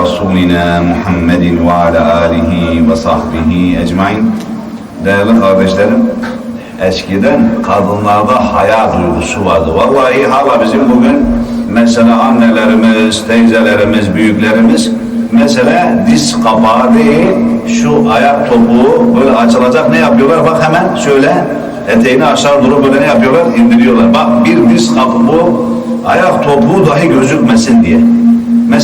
Resulina Muhammedin ve ala alihi ve sahbihi ecmain. Değerli kardeşlerim, eskiden kadınlarda haya duygusu vardı. Vallahi hala bizim bugün mesela annelerimiz, teyzelerimiz, büyüklerimiz mesela diz kapağı değil, şu ayak topuğu böyle açılacak ne yapıyorlar? Bak hemen şöyle eteğini aşağı durup böyle ne yapıyorlar? İndiriyorlar. Bak bir diz kapuğu, ayak topuğu dahi gözükmesin diye.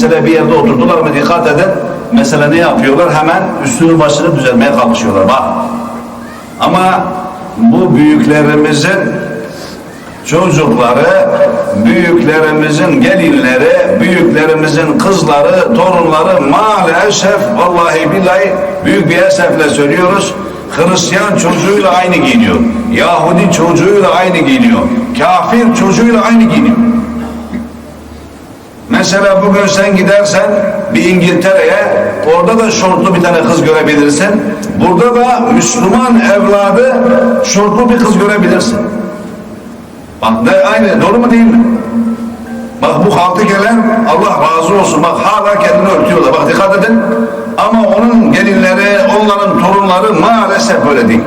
Mesela bir yerde oturdular mı dikkat edin. Mesela ne yapıyorlar? Hemen üstünü başını düzeltmeye kalkışıyorlar. Bak. Ama bu büyüklerimizin çocukları, büyüklerimizin gelinleri, büyüklerimizin kızları, torunları maalesef vallahi billahi büyük bir esefle söylüyoruz. Hristiyan çocuğuyla aynı giyiniyor. Yahudi çocuğuyla aynı giyiniyor. Kafir çocuğuyla aynı giyiniyor. Mesela bugün sen gidersen bir İngiltere'ye orada da şortlu bir tane kız görebilirsin. Burada da Müslüman evladı şortlu bir kız görebilirsin. Bak ne aynı doğru mu değil mi? Bak bu halkı gelen Allah razı olsun. Bak hala kendini örtüyorlar. Bak dikkat edin. Ama onun gelinleri, onların torunları maalesef böyle değil.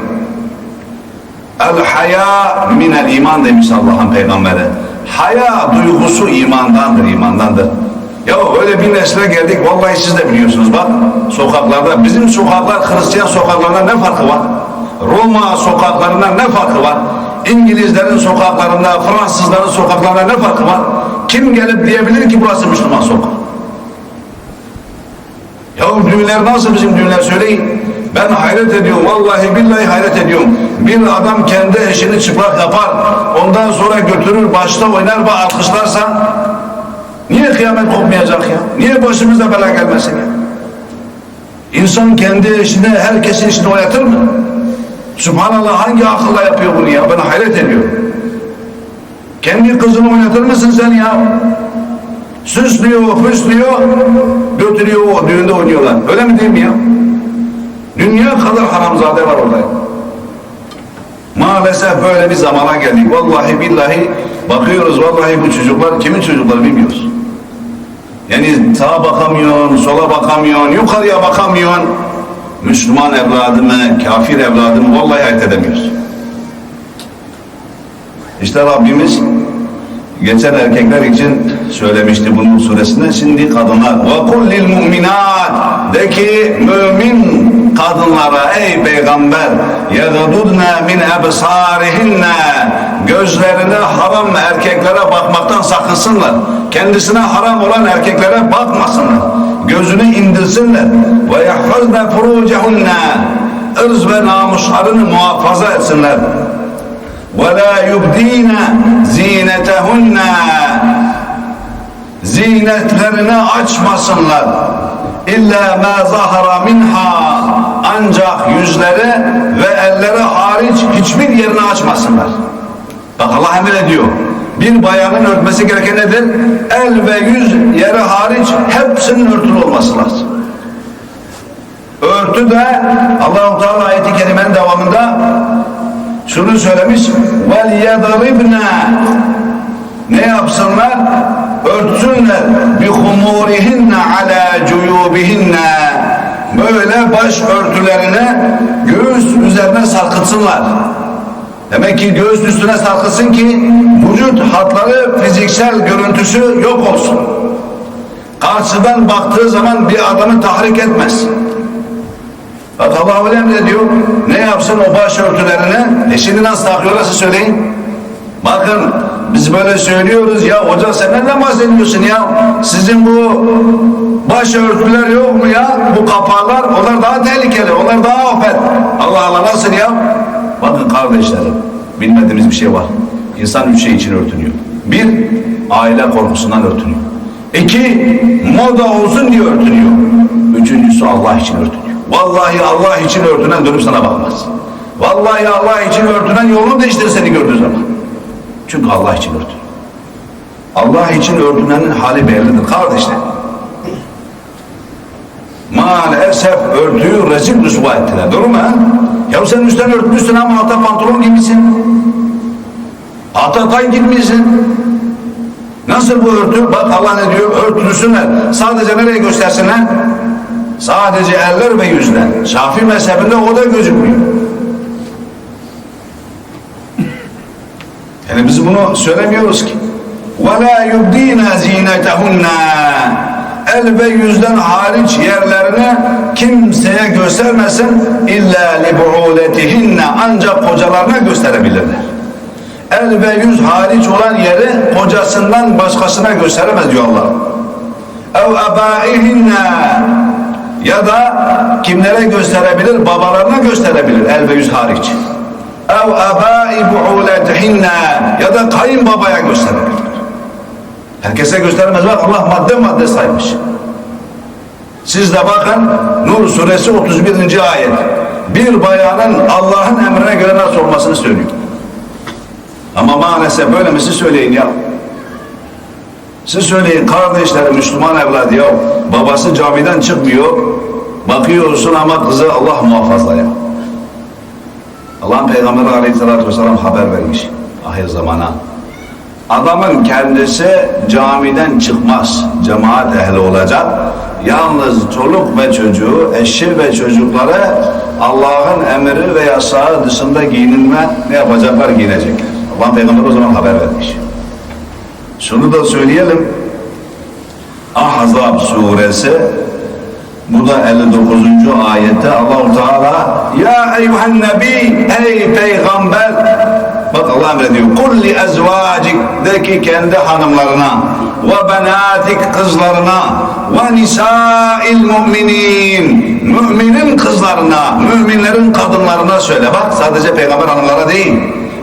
El haya minel iman demiş Allah'ın peygamberi. Haya duygusu imandandır, imandandır. Ya öyle bir nesle geldik, vallahi siz de biliyorsunuz bak, sokaklarda, bizim sokaklar Hristiyan sokaklarına ne farkı var? Roma sokaklarına ne farkı var? İngilizlerin sokaklarında, Fransızların sokaklarında ne farkı var? Kim gelip diyebilir ki burası Müslüman sokak? Ya düğünler nasıl bizim düğünler söyleyin. Ben hayret ediyorum. Vallahi billahi hayret ediyorum. Bir adam kendi eşini çıplak yapar. Ondan sonra götürür başta oynar ve alkışlarsa niye kıyamet kopmayacak ya? Niye başımıza bela gelmesin ya? İnsan kendi eşini herkesin içinde oynatır mı? Subhanallah hangi akılla yapıyor bunu ya? Ben hayret ediyorum. Kendi kızını oynatır mısın sen ya? Süslüyor, püslüyor, götürüyor o düğünde oynuyorlar. Öyle mi değil mi ya? Dünya kadar haramzade var orada. Maalesef böyle bir zamana geldik. Vallahi billahi bakıyoruz vallahi bu çocuklar kimin çocukları bilmiyoruz. Yani sağa bakamıyorsun, sola bakamıyorsun, yukarıya bakamıyorsun. Müslüman evladı mı, kafir evladı mı vallahi ayırt edemiyoruz. İşte Rabbimiz geçen erkekler için söylemişti bunun suresinde. Şimdi kadınlar kullil mu'minat de ki mümin kadınlara ey peygamber yagududna min ebsarihinne gözlerine haram erkeklere bakmaktan sakınsınlar. Kendisine haram olan erkeklere bakmasınlar. Gözünü indirsinler. Ve yahfazna furucehunne ırz ve namuslarını muhafaza etsinler. Ve la yubdine zinetehunne zinetlerini açmasınlar. İlla ma zahara minha ancak yüzleri ve elleri hariç hiçbir yerini açmasınlar. Bak Allah emrediyor. Bir bayanın örtmesi gereken nedir? El ve yüz yeri hariç hepsinin örtülü olması lazım. Örtü de Allah-u Teala ayeti kerimenin devamında şunu söylemiş yadribna ne yapsınlar örtsünler humurihinne ala cuyubihinne böyle baş örtülerine göğüs üzerine sarkıtsınlar demek ki göğüs üstüne sarkıtsın ki vücut hatları fiziksel görüntüsü yok olsun karşıdan baktığı zaman bir adamı tahrik etmez Bak Allah öyle emrediyor. Ne yapsın o başörtülerini? E şimdi nasıl takıyorlar siz söyleyin. Bakın biz böyle söylüyoruz ya hoca sen neden bahsediyorsun ya? Sizin bu başörtüler yok mu ya? Bu kapaklar onlar daha tehlikeli. Onlar daha afet. Allah Allah nasıl ya? Bakın kardeşlerim bilmediğimiz bir şey var. İnsan üç şey için örtünüyor. Bir, aile korkusundan örtünüyor. İki, moda olsun diye örtünüyor. Üçüncüsü Allah için örtünüyor. Vallahi Allah için örtünen dönüp sana bakmaz. Vallahi Allah için örtünen yolunu değiştirir seni gördüğü zaman. Çünkü Allah için örtünüyor. Allah için örtünenin hali bellidir kardeşler. Maalesef örtüyü rezil rüsva ettiler. Doğru mu? Ya sen üstten örtmüşsün ama alta pantolon giymişsin. Alta tay giymişsin. Nasıl bu örtü? Bak Allah ne diyor? Örtülüsünler. Sadece nereye göstersinler? Sadece eller ve yüzler. Şafii mezhebinde o da gözükmüyor. Yani biz bunu söylemiyoruz ki. وَلَا يُبْد۪ينَ زِينَتَهُنَّ El ve yüzden hariç yerlerini kimseye göstermesin illa libu'uletihinne ancak kocalarına gösterebilirler. El ve yüz hariç olan yeri kocasından başkasına gösteremez diyor Allah. Ev abaihinne ya da kimlere gösterebilir? Babalarına gösterebilir el ve yüz hariç. Ev abai bu'uletihinne ya da kayınbabaya gösterebilir. Herkese göstermez. Bak Allah madde madde saymış. Siz de bakın Nur suresi 31. ayet. Bir bayanın Allah'ın emrine göre nasıl olmasını söylüyor. Ama maalesef böyle mi söyleyin ya. Siz söyleyin kardeşlerim Müslüman evladı ya. Babası camiden çıkmıyor. Bakıyorsun ama kızı Allah muhafaza ya. Allah'ın Peygamberi aleyhissalatü vesselam haber vermiş. Ahir zamana. Adamın kendisi camiden çıkmaz. Cemaat ehli olacak. Yalnız çoluk ve çocuğu, eşi ve çocukları Allah'ın emri ve yasağı dışında giyinilme ne yapacaklar? Giyinecekler. Allah Peygamber o zaman haber vermiş. Şunu da söyleyelim. Ahzab suresi bu da 59. ayette Allahu Teala ya eyyuhen nebi ey peygamber bak Allah emrediyor. Kul li ezvacik de ki kendi hanımlarına ve benatik kızlarına ve nisail müminin müminin kızlarına müminlerin kadınlarına söyle. Bak sadece peygamber hanımlara değil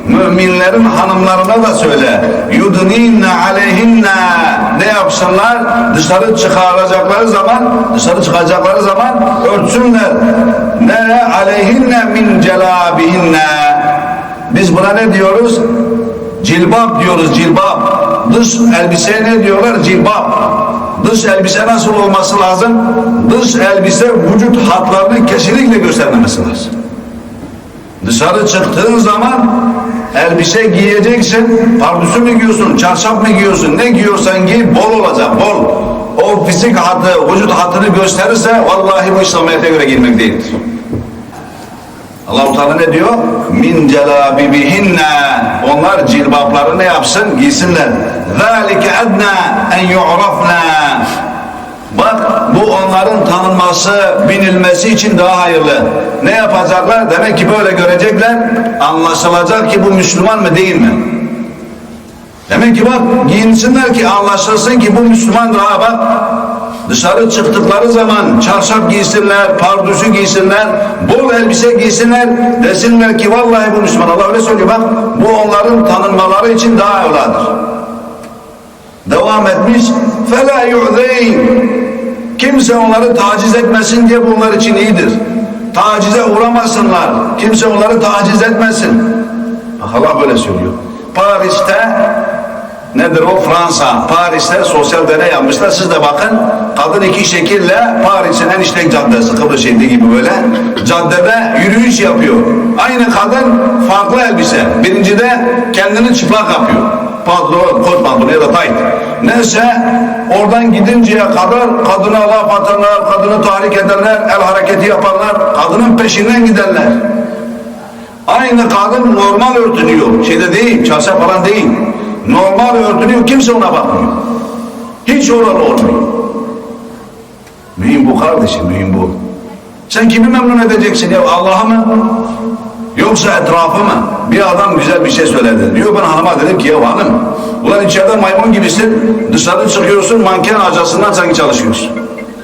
müminlerin hanımlarına da söyle. Yudninne aleyhinne ne yapsınlar? Dışarı çıkaracakları zaman dışarı çıkacakları zaman örtsünler. Ne aleyhinne min celabihinne biz buna ne diyoruz cilbap diyoruz cilbap dış elbise ne diyorlar cilbap dış elbise nasıl olması lazım dış elbise vücut hatlarını kesinlikle göstermemesi lazım Dışarı çıktığın zaman elbise giyeceksin. Pardüsü mü giyiyorsun, çarşaf mı giyiyorsun, ne giyiyorsan giy bol olacak, bol. O fizik hatı, vücut hatını gösterirse vallahi bu İslamiyet'e göre girmek değildir. Allah-u Teala ne diyor? Min celabibihinne onlar cilbapları ne yapsın? Giysinler. Zalike edna en yu'rafna Bak bu onların tanınması, binilmesi için daha hayırlı. Ne yapacaklar? Demek ki böyle görecekler. Anlaşılacak ki bu Müslüman mı değil mi? Demek ki bak giyinsinler ki anlaşılsın ki bu Müslümandır ha bak Dışarı çıktıkları zaman çarşaf giysinler, pardüsü giysinler, bol elbise giysinler, desinler ki vallahi bu Müslüman. Allah öyle söylüyor bak. Bu onların tanınmaları için daha evladır. Devam etmiş. فَلَا يُعْذَيْنِ Kimse onları taciz etmesin diye bunlar için iyidir. Tacize uğramasınlar. Kimse onları taciz etmesin. Bak Allah böyle söylüyor. Paris'te nedir o? Fransa Paris'te sosyal deney yapmışlar. Siz de bakın kadın iki şekille Paris'in en işlek caddesi Kıbrıs şehri gibi böyle caddede yürüyüş yapıyor. Aynı kadın farklı elbise. Birincide kendini çıplak yapıyor. Pantolon, kot pantolonu ya da tayt neyse oradan gidinceye kadar kadına laf atarlar kadını tahrik ederler el hareketi yaparlar kadının peşinden giderler. Aynı kadın normal örtünüyor. Şeyde değil, çarşaf falan değil. Normal örtünüyor, kimse ona bakmıyor. Hiç oralı olmuyor. Mühim bu kardeşim, mühim bu. Sen kimi memnun edeceksin ya Allah'ı mı? Yoksa etrafı mı? Bir adam güzel bir şey söyledi. Diyor ben hanıma dedim ki ya hanım, ulan içeride maymun gibisin, dışarı çıkıyorsun, manken acasından sanki çalışıyorsun.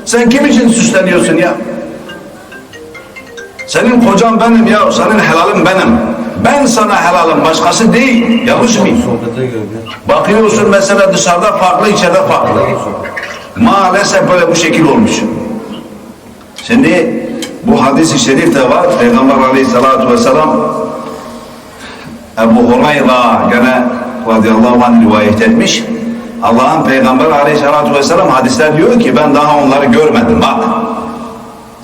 Sen kim için süsleniyorsun ya? Senin kocan benim ya, senin helalin benim. Ben sana helalım, başkası değil. Yanlış mıyım? Bakıyorsun mesela dışarıda farklı, içeride farklı. Maalesef böyle bu şekil olmuş. Şimdi bu hadis-i şerif de var. Peygamber aleyhissalatu vesselam Ebu Hurayra gene radıyallahu anh rivayet etmiş. Allah'ın Peygamberi aleyhissalatu vesselam hadisler diyor ki ben daha onları görmedim bak.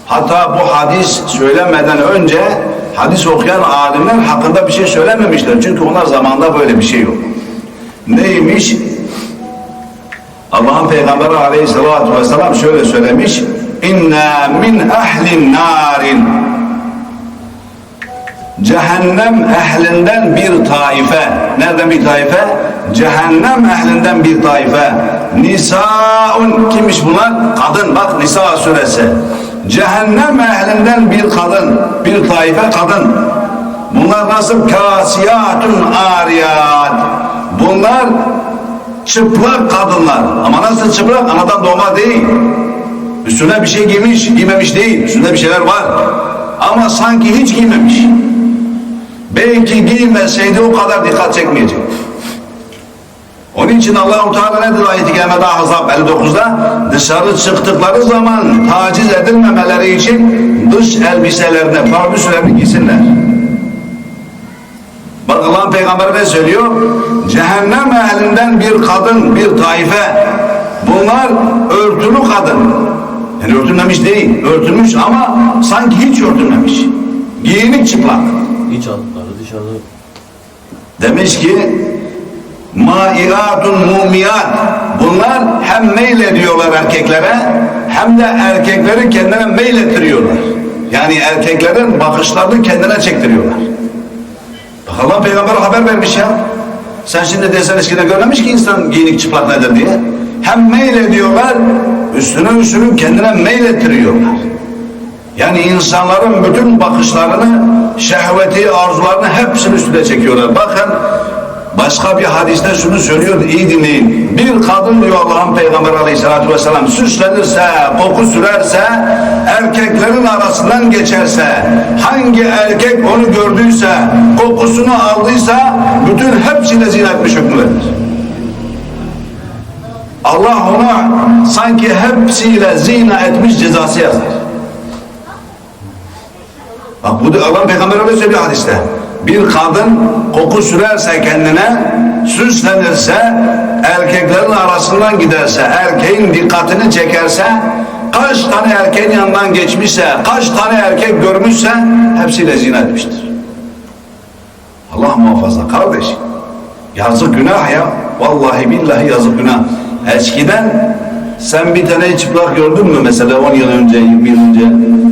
Hatta bu hadis söylemeden önce hadis okuyan alimler hakkında bir şey söylememişler. Çünkü onlar zamanında böyle bir şey yok. Neymiş? Allah'ın Peygamberi aleyhissalatü vesselam şöyle söylemiş. İnna min ehlin narin. Cehennem ehlinden bir taife. Nereden bir taife? Cehennem ehlinden bir taife. Nisaun kimmiş bunlar? Kadın. Bak Nisa suresi. Cehennem ehlinden bir kadın. Bir taife kadın. Bunlar nasıl? Kasiyatun ariyat. Bunlar çıplak kadınlar. Ama nasıl çıplak? Anadan doğma değil. Üstüne bir şey giymiş, giymemiş değil. Üstünde bir şeyler var. Ama sanki hiç giymemiş. Belki giymeseydi o kadar dikkat çekmeyecek. Onun için Allah-u Teala nedir ayet-i kerimede Ahzab 59'da? Dışarı çıktıkları zaman taciz edilmemeleri için dış elbiselerini, pardüslerini giysinler. Bak Allah'ın peygamberi ne söylüyor? Cehennem ehlinden bir kadın, bir taife. Bunlar örtülü kadın. Yani örtülmemiş değil, örtülmüş ama sanki hiç örtülmemiş. Giyinik çıplak. İç altları dışarıda Demiş ki mairatun mumiyat bunlar hem meylediyorlar erkeklere hem de erkekleri kendine meylettiriyorlar. Yani erkeklerin bakışlarını kendine çektiriyorlar. Bak Allah peygamber haber vermiş ya. Sen şimdi desen eskiden görmemiş ki insan giyinik çıplak nedir diye. Hem meylediyorlar üstüne üstünü kendine meylettiriyorlar. Yani insanların bütün bakışlarını, şehveti, arzularını hepsini üstüne çekiyorlar. Bakın başka bir hadiste şunu söylüyor, iyi dinleyin. Bir kadın diyor Allah'ın Peygamberi Aleyhisselatü Vesselam süslenirse, koku sürerse, erkeklerin arasından geçerse, hangi erkek onu gördüyse, kokusunu aldıysa, bütün hepsine zina etmiş hükmü verilir. Allah ona sanki hepsiyle zina etmiş cezası yazar. Bak bu da Allah Peygamber söylüyor hadiste. Bir kadın koku sürerse kendine, süslenirse, erkeklerin arasından giderse, erkeğin dikkatini çekerse, kaç tane erkeğin yanından geçmişse, kaç tane erkek görmüşse, hepsiyle zina etmiştir. Allah muhafaza kardeş. Yazık günah ya. Vallahi billahi yazık günah. Eskiden sen bir tane çıplak gördün mü mesela 10 yıl önce, 20 yıl önce?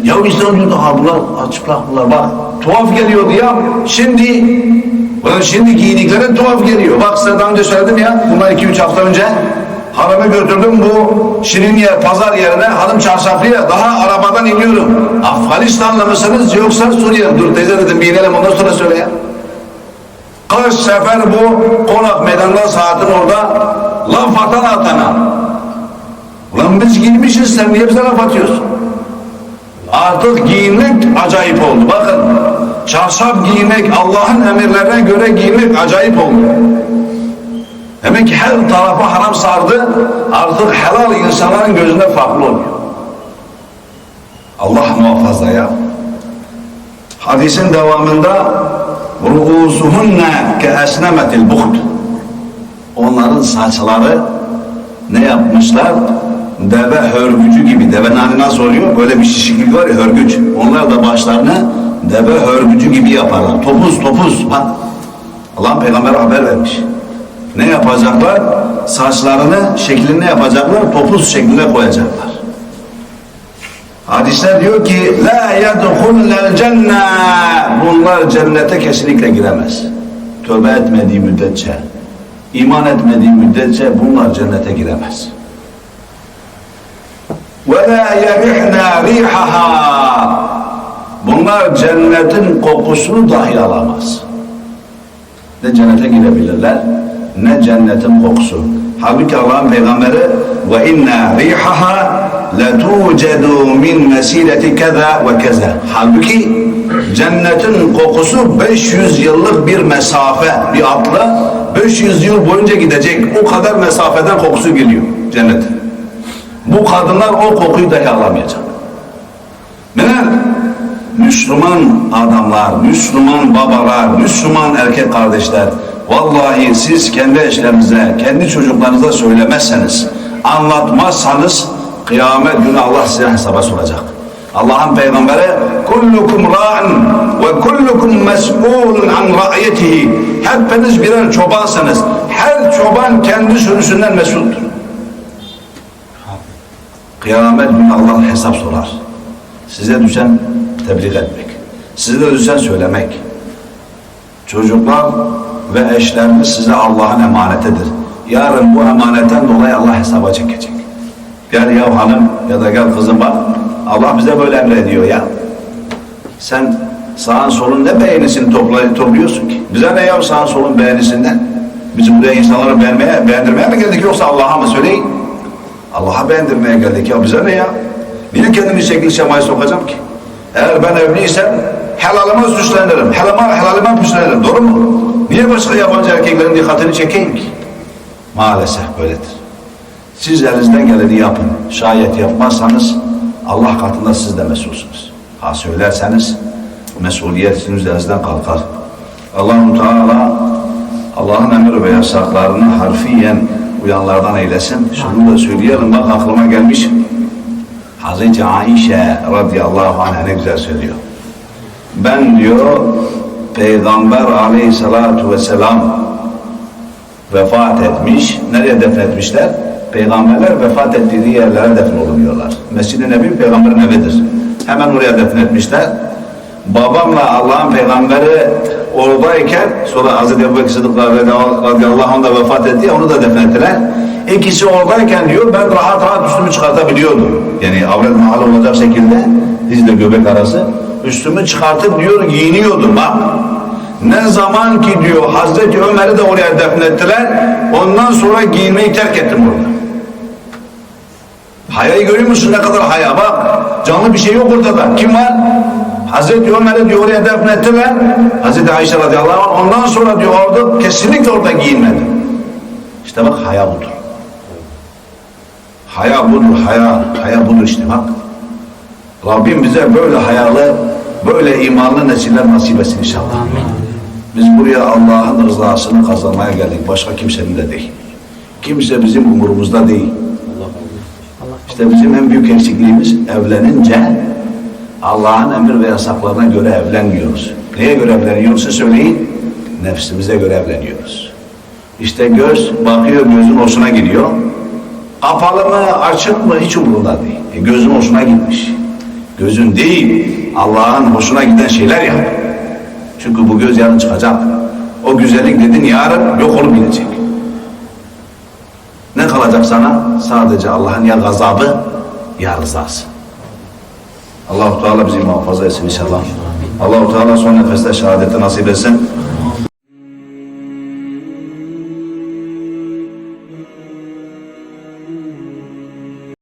Ya işte o diyordu ha bunlar çıplak bunlar bak. Tuhaf geliyordu ya. Şimdi ulan şimdi giydikleri tuhaf geliyor. Bak size daha önce söyledim ya. Bunlar 2-3 hafta önce hanımı götürdüm bu şirin yer, pazar yerine hanım çarşaflıya daha arabadan iniyorum. Afganistanlı mısınız yoksa Suriye? Dur teyze dedim bir inelim ondan sonra söyle ya. Kaç sefer bu konak meydanında saatin orada laf atan atana. Ulan biz giymişiz sen niye bize laf atıyorsun? Artık giyinmek acayip oldu. Bakın çarşaf giymek Allah'ın emirlerine göre giymek acayip oldu. Demek ki her tarafa haram sardı. Artık helal insanların gözünde farklı oluyor. Allah muhafaza ya. Hadisin devamında ruusuhunne ke esnemetil buht. Onların saçları ne yapmışlar? Deve hörgücü gibi. Deve hani nasıl oluyor? Böyle bir şişiklik var ya hörgüç. Onlar da başlarını deve hörgücü gibi yaparlar. Topuz topuz. Bak. Allah'ın peygamberi haber vermiş. Ne yapacaklar? Saçlarını şeklinde yapacaklar. Topuz şeklinde koyacaklar. Hadisler diyor ki la yedhullel cennet bunlar cennete kesinlikle giremez. Tövbe etmediği müddetçe, iman etmediği müddetçe bunlar cennete giremez. Ve la yerihna rihaha bunlar cennetin kokusunu dahi alamaz. Ne cennete girebilirler ne cennetin kokusu. Halbuki Allah'ın peygamberi ve inna rihaha letucedu min mesileti keza ve keza. Halbuki cennetin kokusu 500 yıllık bir mesafe bir atla 500 yıl boyunca gidecek o kadar mesafeden kokusu geliyor cennetin. Bu kadınlar o kokuyu dahi alamayacak. Neden? Müslüman adamlar, Müslüman babalar, Müslüman erkek kardeşler vallahi siz kendi eşlerinize, kendi çocuklarınıza söylemezseniz, anlatmazsanız kıyamet günü Allah size hesaba soracak. Allah'ın peygamberi kullukum ra'in ve kullukum mes'ulun an ra'yetihi hepiniz birer çobansınız. Her çoban kendi sürüsünden mesuldur. Kıyamet günü Allah hesap sorar. Size düşen tebliğ etmek. Size düşen söylemek. Çocuklar ve eşleriniz size Allah'ın emanetidir. Yarın bu emanetten dolayı Allah hesaba çekecek. Gel ya hanım ya da gel kızım bak. Allah bize böyle emrediyor ya. Sen sağın solun ne beğenisini topla, topluyorsun ki? Bize ne ya sağın solun beğenisinden? Biz buraya insanları beğenmeye, beğendirmeye mi geldik yoksa Allah'a mı söyleyin? Allah'a beğendirmeye geldik ya bize ne ya? Niye kendimi şekil şemaya sokacağım ki? Eğer ben evliysem helalıma süslenirim, helalıma, helalıma püslenirim. Doğru mu? Niye başka yabancı erkeklerin dikkatini çekeyim ki? Maalesef böyledir. Siz elinizden geleni yapın. Şayet yapmazsanız Allah katında siz de mesulsünüz. Ha söylerseniz mesuliyet sizin üzerinizden kalkar. Allahu Teala Allah'ın emir ve yasaklarını harfiyen uyanlardan eylesin. Şunu da söyleyelim bak aklıma gelmiş. Hazreti Aişe radıyallahu anh'a ne güzel söylüyor. Ben diyor Peygamber aleyhissalatu vesselam vefat etmiş. Nereye defnetmişler? Peygamberler vefat ettiği yerlere defnoluyorlar. Mescid-i Nebi peygamberin evidir. Hemen oraya defnetmişler. Babamla Allah'ın peygamberi oradayken sonra Hazreti Ebu Bekir Sıddık radıyallahu anh da vefat etti onu da defnettiler. İkisi oradayken diyor ben rahat rahat üstümü çıkartabiliyordum. Yani avret mahalı olacak şekilde dizle göbek arası. Üstümü çıkartıp diyor giyiniyordum bak. Ne zaman ki diyor Hazreti Ömer'i de oraya defnettiler. Ondan sonra giyinmeyi terk ettim orada. Hayayı görüyor musun ne kadar haya bak. Canlı bir şey yok ortada. Kim var? Hazreti Ömer'i diyor oraya defnettiler. Hazreti Ayşe radıyallahu anh ondan sonra diyor orada kesinlikle orada giyinmedi. İşte bak haya budur. Haya budur, haya, haya budur işte bak. Rabbim bize böyle hayalı, böyle imanlı nesiller nasip etsin inşallah. Biz buraya Allah'ın rızasını kazanmaya geldik. Başka kimsenin de değil. Kimse bizim umurumuzda değil. İşte bizim en büyük eksikliğimiz evlenince Allah'ın emir ve yasaklarına göre evlenmiyoruz. Neye göre evleniyoruz siz söyleyin? Nefsimize göre evleniyoruz. İşte göz bakıyor gözün hoşuna gidiyor. Kapalı mı açık mı hiç umurunda değil. E, gözün hoşuna gitmiş. Gözün değil Allah'ın hoşuna giden şeyler yap. Çünkü bu göz yarın çıkacak. O güzellik dedin yarın yok olup gidecek. Ne kalacak sana? Sadece Allah'ın ya gazabı ya rızası. Allahu Teala bizi muhafaza etsin inşallah. Allahu Teala son nefeste şehadeti nasip etsin.